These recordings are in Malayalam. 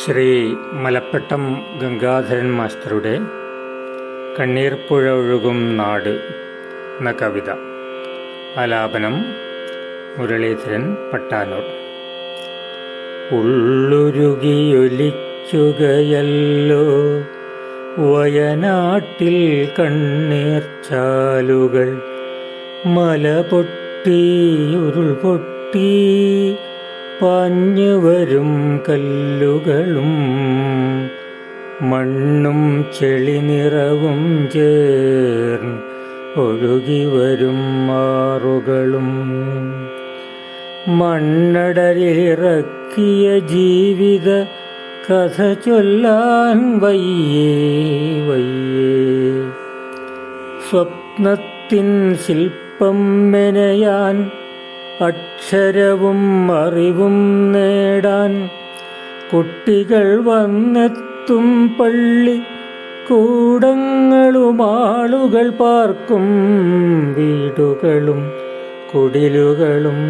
ശ്രീ മലപ്പെട്ടം ഗംഗാധരൻ മാസ്റ്ററുടെ കണ്ണീർപ്പുഴ ഒഴുകും നാട് എന്ന കവിത. ആലാപനം മുരളീധരൻ പട്ടാനൂർ. ഉള്ളുരുകിയൊലിക്കുകയല്ലോ വയനാട്ടിൽ കണ്ണീർ ചാലുകൾ മല പൊട്ടി ഉരുൾ പൊട്ടി പാഞ്ഞു വരും കല്ലുകളും മണ്ണും ചെളി നിറവും ചേർന്ന് ഒഴുകി വരും മാറുകളും മണ്ണടലിറക്കിയ ജീവിത കഥ ചൊല്ലാൻ വയ്യേ വയ്യേ. സ്വപ്നത്തിൻ ശില്പം മെനയാൻ അക്ഷരവും അറിവും നേടാൻ കുട്ടികൾ വന്നെത്തും പള്ളി കൂടങ്ങളും ആളുകൾ പാർക്കും വീടുകളും കുടിലുകളും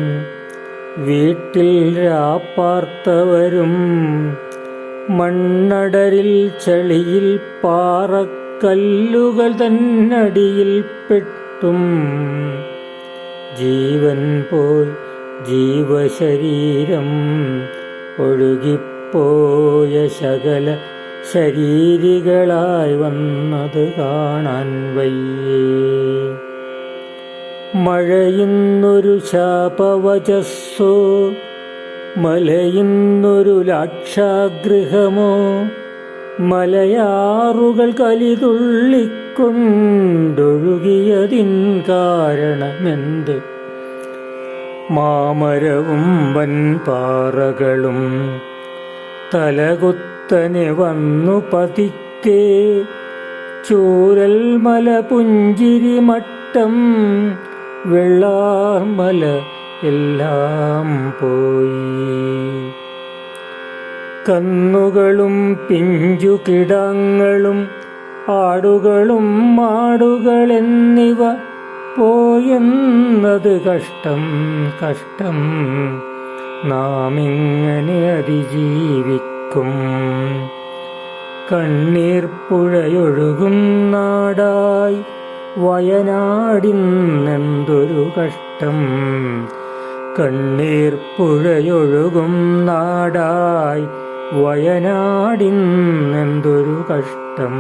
വീട്ടിൽ രാപ്പാർത്തവരും മണ്ണടരിൽ ചെളിയിൽ പാറക്കല്ലുകൾ തന്നടിയിൽ പെട്ടും ജീവൻ പോൽ ജീവശരീരം ഒഴുകിപ്പോയ ശകല ശരീരികളായി വന്നത് കാണാൻ വയ്യേ. മഴയുന്നൊരു ശാപവചസ്സോ മലയുന്നൊരു ലാക്ഷാഗൃഹമോ മലയാറുകൾ കലിതുള്ളിക്കൊണ്ടൊഴുകിയതിൻ കാരണമെന്ത്? മാമരവും വൻപാറകളും തലകുത്തനെ വന്നു പതിക്കെ. ചൂരൽ മല പുഞ്ചിരി മട്ടം വെള്ളാമല എല്ലാം പോയി. കന്നുകളും പിഞ്ചുകിടങ്ങളും ആടുകളും മാടുകളെന്നിവ പോയെന്നത് കഷ്ടം കഷ്ടം. നാം ഇങ്ങനെ അതിജീവിക്കും. കണ്ണീർ പുഴയൊഴുകും നാടായി വയനാടിന്നെന്തൊരു കഷ്ടം. കണ്ണീർ പുഴയൊഴുകും നാടായി വയനാടിന്നെന്തൊരു കഷ്ടം.